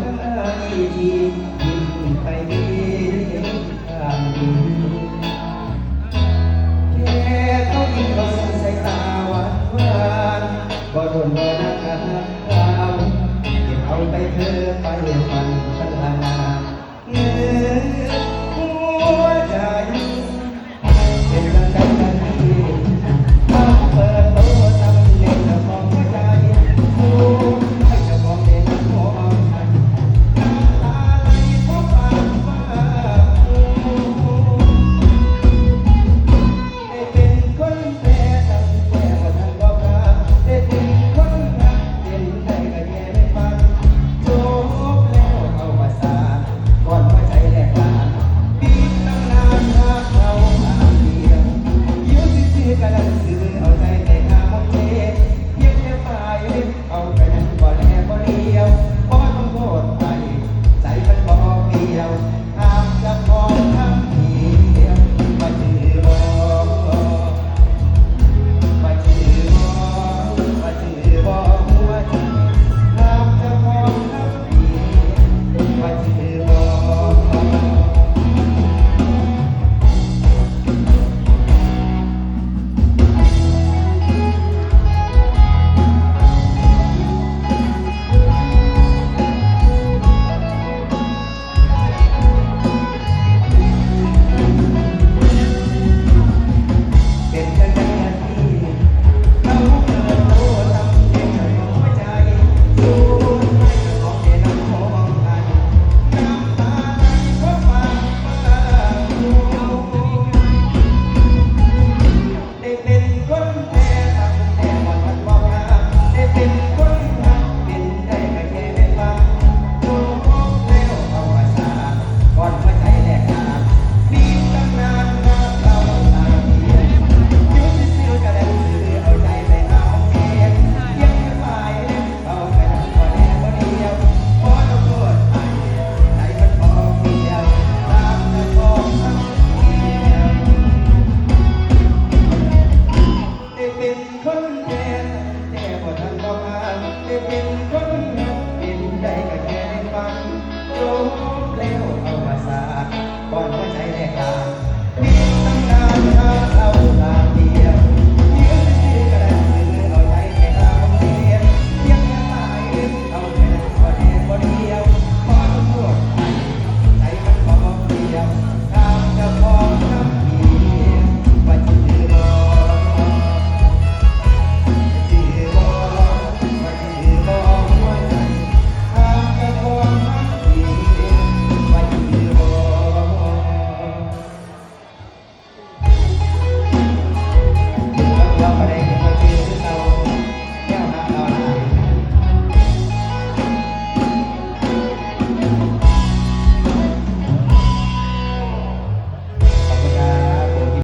ทั้ต้ทงดีสิ้เขายตาหวานหวานก็โนักกาเอาเก็บเอาไปเธอไปฝันฉัน